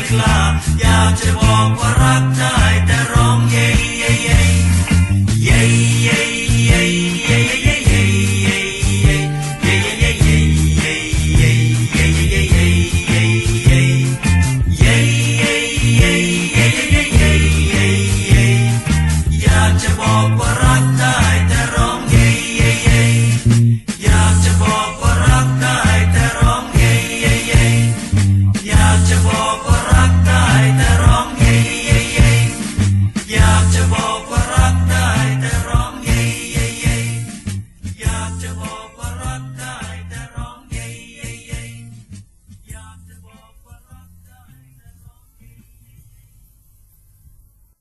ไม่กล้า อยากจะบอกว่ารักเธอ